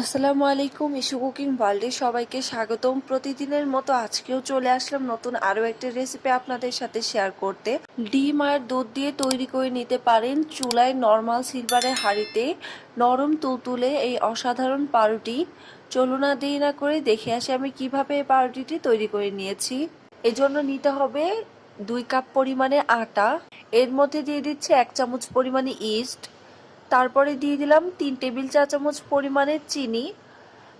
আসসালামু আলাইকুম issue cooking ওয়ার্ল্ডে সবাইকে স্বাগতম। প্রতিদিনের মতো আজকেও চলে আসলাম নতুন আরও একটা রেসিপি আপনাদের সাথে শেয়ার করতে। ডিম আর দুধ দিয়ে তৈরি করে নিতে পারেন চুলায় নর্মাল সিলভারের হাঁড়িতে নরম তুলতুলে এই অসাধারণ পাউরুটি। চলুন না দেরি না করে দেখে আসি আমি কীভাবে এই পাউরুটিটি তৈরি করে নিয়েছি। এজন্য নিতে হবে দুই কাপ পরিমাণে আটা। এর মধ্যে দিয়ে দিচ্ছে এক চামচ পরিমাণে ইস্ট তারপরে দিয়ে দিলাম তিন টেবিল চা চামচ পরিমাণে চিনি।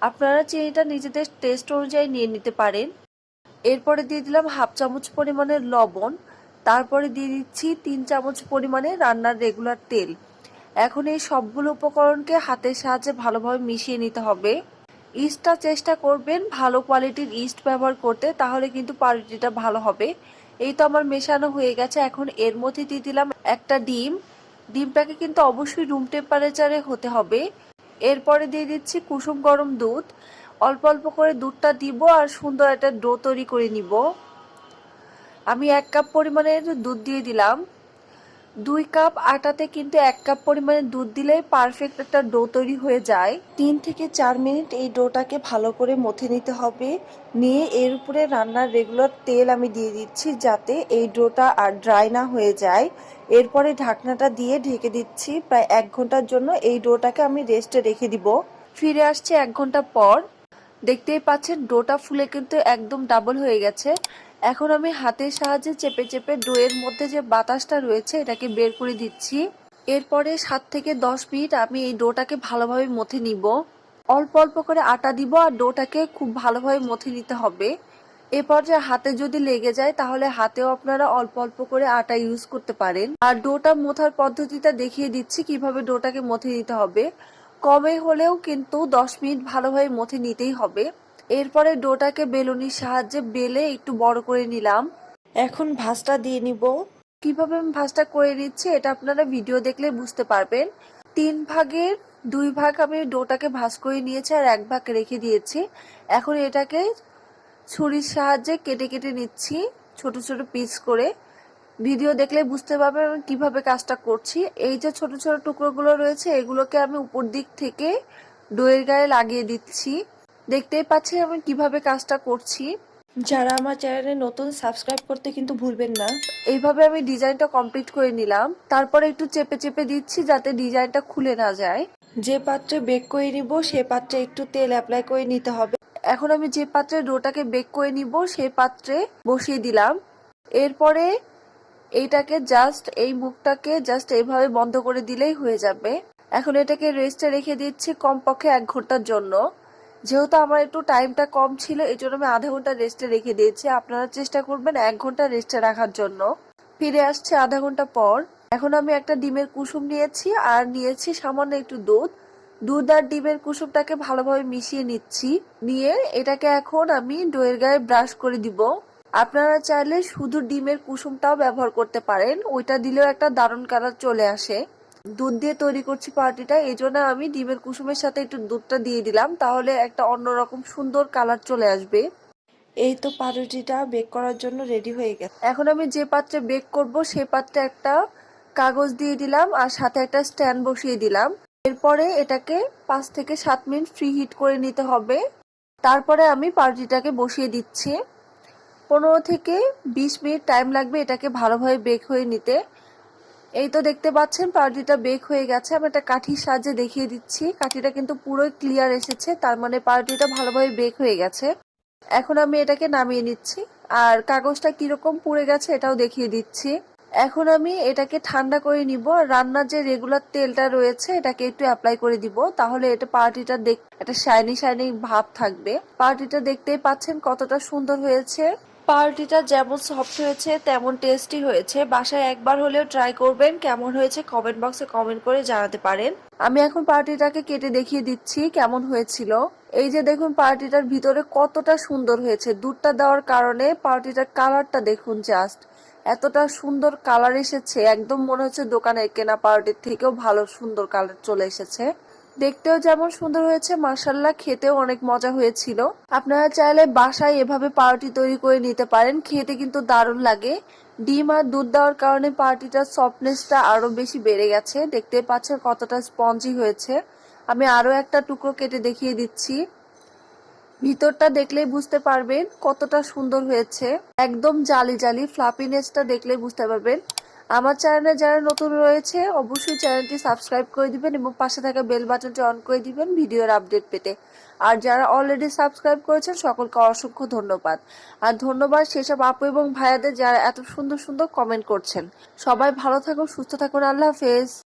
আপনারা চিনিটা নিজেদের টেস্ট অনুযায়ী নিয়ে নিতে পারেন। এরপরে দিয়ে দিলাম হাফ চামচ পরিমাণে লবণ। তারপরে দিয়ে দিচ্ছি তিন চামচ পরিমাণে রান্নার রেগুলার তেল। এখন এই সবগুলো উপকরণকে হাতের সাহায্যে ভালোভাবে মিশিয়ে নিতে হবে। ইস্টটা চেষ্টা করবেন ভালো কোয়ালিটির ইস্ট ব্যবহার করতে, তাহলে কিন্তু পাউরুটিটা ভালো হবে। এই তো আমার মেশানো হয়ে গেছে। এখন এর মধ্যে দিয়ে দিলাম একটা ডিম। ডিমটাকে কিন্তু অবশ্যই রুম টেম্পারেচারে হতে হবে। এরপরে দিয়ে দিচ্ছি কুসুম গরম দুধ। অল্প অল্প করে দুধটা দিব আর সুন্দর একটা ডো তৈরি করে নিব। আমি এক কাপ পরিমাণের দুধ দিয়ে দিলাম। দুই কাপ আটাতে কিন্তু এক কাপ পরিমাণে দুধ দিলে পারফেক্ট একটা ডো তৈরি হয়ে যায়। তিন থেকে চার মিনিট এই ডোটাকে ভালো করে মথে নিতে হবে। নিয়ে এর উপরে রান্নার রেগুলার তেল আমি দিয়ে দিচ্ছি যাতে এই ডোটা আর ড্রাই না হয়ে যায়। এরপরে ঢাকনাটা দিয়ে ঢেকে দিচ্ছি। প্রায় এক ঘণ্টার জন্য এই ডোটাকে আমি রেস্টে রেখে দিব। ফিরে আসছে এক ঘণ্টা পর। দেখতেই পাচ্ছেন ডোটা ফুলে কিন্তু একদম ডাবল হয়ে গেছে। এখন আমি হাতের সাহায্যে চেপে চেপে ডোয়ের মধ্যে যে বাতাসটা রয়েছে, এটাকে বের করে দিচ্ছি। এরপরে সাত থেকে দশ মিনিট আমি এই ডোটাকে ভালোভাবে মথে নিব। অল্প অল্প করে আটা দিব আর ডোটাকে খুব ভালোভাবে মথে নিতে হবে। এ পর্যায়ে হাতে যদি লেগে যায়, তাহলে হাতেও আপনারা অল্প অল্প করে আটা ইউজ করতে পারেন। আর ডোটা মোথার পদ্ধতিটা দেখিয়ে দিচ্ছি, কীভাবে ডোটাকে মথে নিতে হবে। কমে হলেও কিন্তু দশ মিনিট ভালোভাবে মথে নিতেই হবে। এরপরে ডোটাকে বেলুনির সাহায্যে বেলে একটু বড় করে নিলাম। এখন ভাঁজটা দিয়ে নিব। কীভাবে আমি ভাঁজটা করে নিচ্ছি এটা আপনারা ভিডিও দেখলে বুঝতে পারবেন। তিন ভাগের দুই ভাগ আমি ডোটাকে ভাঁজ করে নিয়েছি আর এক ভাগ রেখে দিয়েছি। এখন এটাকে ছুরির সাহায্যে কেটে কেটে নিচ্ছি ছোট ছোট পিস করে। ভিডিও দেখলে বুঝতে পারবেন আমি কীভাবে কাজটা করছি। এই যে ছোট ছোট টুকরোগুলো রয়েছে, এগুলোকে আমি উপর দিক থেকে ডোয়ের গায়ে লাগিয়ে দিচ্ছি। দেখতেই পাচ্ছি আমি কীভাবে কাজটা করছি। যারা আমার চ্যানেলে নতুন সাবস্ক্রাইব করতে কিন্তু ভুলবেন না। এইভাবে আমি ডিজাইনটা কমপ্লিট করে নিলাম। তারপরে একটু চেপে চেপে দিচ্ছি যাতে ডিজাইনটা খুলে না যায়। যে পাত্রে বেক করে নিব সে পাত্রে একটু তেল অ্যাপ্লাই করে নিতে হবে। এখন আমি যে পাত্রে ডোটাকে বেক করে নিব সেই পাত্রে বসিয়ে দিলাম। এরপরে এইটাকে জাস্ট এই মুখটাকে জাস্ট এইভাবে বন্ধ করে দিলেই হয়ে যাবে। এখন এটাকে রেস্টে রেখে দিচ্ছি কমপক্ষে এক ঘণ্টার জন্য। যেহেতু আমার একটু টাইমটা কম ছিল, এই জন্য আমি আধা ঘণ্টা রেস্টে রেখে দিয়েছি। আপনারা চেষ্টা করবেন এক ঘণ্টা রেস্টে রাখার জন্য। ফিরে আসছে আধা ঘণ্টা পর। এখন আমি একটা ডিমের কুসুম নিয়েছি, আর নিয়েছি সামান্য একটু দুধ। দুধ আর ডিমের কুসুমটাকে ভালোভাবে মিশিয়ে নিচ্ছি। নিয়ে এটাকে এখন আমি ডোয়ের গায়ে ব্রাশ করে দিব। আপনারা চাইলে শুধু ডিমের কুসুমটাও ব্যবহার করতে পারেন। ওইটা দিলেও একটা দারুণ কালার চলে আসে। দুধ দিয়ে তৈরি করছি পার্টিটা এই জন্য আমি ডিমের কুসুমের সাথে একটু দুধটা দিয়ে দিলাম, তাহলে একটা অন্যরকম সুন্দর কালার চলে আসবে। এই তো পাউরুটিটা বেক করার জন্য রেডি হয়ে গেছে। এখন আমি যে পাত্রে বেক করব সেই পাত্রে একটা কাগজ দিয়ে দিলাম আর সাথে একটা স্ট্যান্ড বসিয়ে দিলাম। এরপরে এটাকে পাঁচ থেকে সাত মিনিট ফ্রি হিট করে নিতে হবে। তারপরে আমি পাউরুটিটাকে বসিয়ে দিচ্ছি। পনেরো থেকে বিশ মিনিট টাইম লাগবে এটাকে ভালোভাবে বেক হয়ে নিতে। এই তো দেখতে পাচ্ছেন পাউরুটিটা বেক হয়ে গেছে। আমি একটা কাঠির সাহায্যে দেখিয়ে দিচ্ছি। কাঠিটা কিন্তু পুরোই ক্লিয়ার এসেছে। তার মানে পাউরুটিটা ভালোভাবে বেক হয়ে গেছে। এখন আমি এটাকে নামিয়ে নিচ্ছি। আর কাগজটা কীরকম পুড়ে গেছে এটাও দেখিয়ে দিচ্ছি। এখন আমি এটাকে ঠান্ডা করে নিব। রান্নার যে রেগুলার তেলটা রয়েছে, এটাকে একটু অ্যাপ্লাই করে দিব। তাহলে এটা পাউরুটিটা দেখ একটা শাইনি শাইনি ভাব থাকবে। পাউরুটিটা দেখতেই পাচ্ছেন কতটা সুন্দর হয়েছে। পাউরুটিটা যেমন সফট হয়েছে, তেমন টেস্টি হয়েছে। বাসায় একবার হলেও ট্রাই করবেন, কেমন হয়েছে কমেন্ট বক্সে কমেন্ট করে জানাতে পারেন। আমি এখন পাউরুটিটাকে কেটে দেখিয়ে দিচ্ছি কেমন হয়েছিল। এই যে দেখুন পাউরুটিটার ভিতরে কতটা সুন্দর হয়েছে। দুধটা দেওয়ার কারণে পাউরুটিটার কালারটা দেখুন জাস্ট এতটা সুন্দর কালার এসেছে। একদম মনে হচ্ছে দোকানে কেনা পাউরুটির থেকেও ভালো সুন্দর কালার চলে এসেছে। দেখতেও যেমন সুন্দর হয়েছে মার্শাল্লাহ খেতেও অনেক মজা হয়েছিল। আপনারা চাইলে বাসায় এভাবে পাউরুটি তৈরি করে নিতে পারেন, খেতে কিন্তু দারুণ লাগে। ডিম আর দুধ দেওয়ার কারণে পাউরুটিটার সফটনেসটা আরও বেশি বেড়ে গেছে। দেখতে পাচ্ছেন কতটা স্পঞ্জি হয়েছে। আমি আরও একটা টুকরো কেটে দেখিয়ে দিচ্ছি। ভিতরটা দেখলেই বুঝতে পারবেন কতটা সুন্দর হয়েছে। একদম জালি জালি ফ্লাপিনেসটা দেখলেই বুঝতে পারবেন। আমার চ্যানেলে যারা নতুন রয়েছে, অবশ্যই চ্যানেলটি সাবস্ক্রাইব করে দিবেন এবং পাশে থাকা বেল বাটনটি অন করে দিবেন ভিডিওর আপডেট পেতে। আর যারা অলরেডি সাবস্ক্রাইব করেছেন, সকলকে অসংখ্য ধন্যবাদ। আর ধন্যবাদ সেসব আপু এবং ভাইয়াদের যারা এত সুন্দর সুন্দর কমেন্ট করছেন। সবাই ভালো থাকুন, সুস্থ থাকুন, আল্লাহ হাফেজ।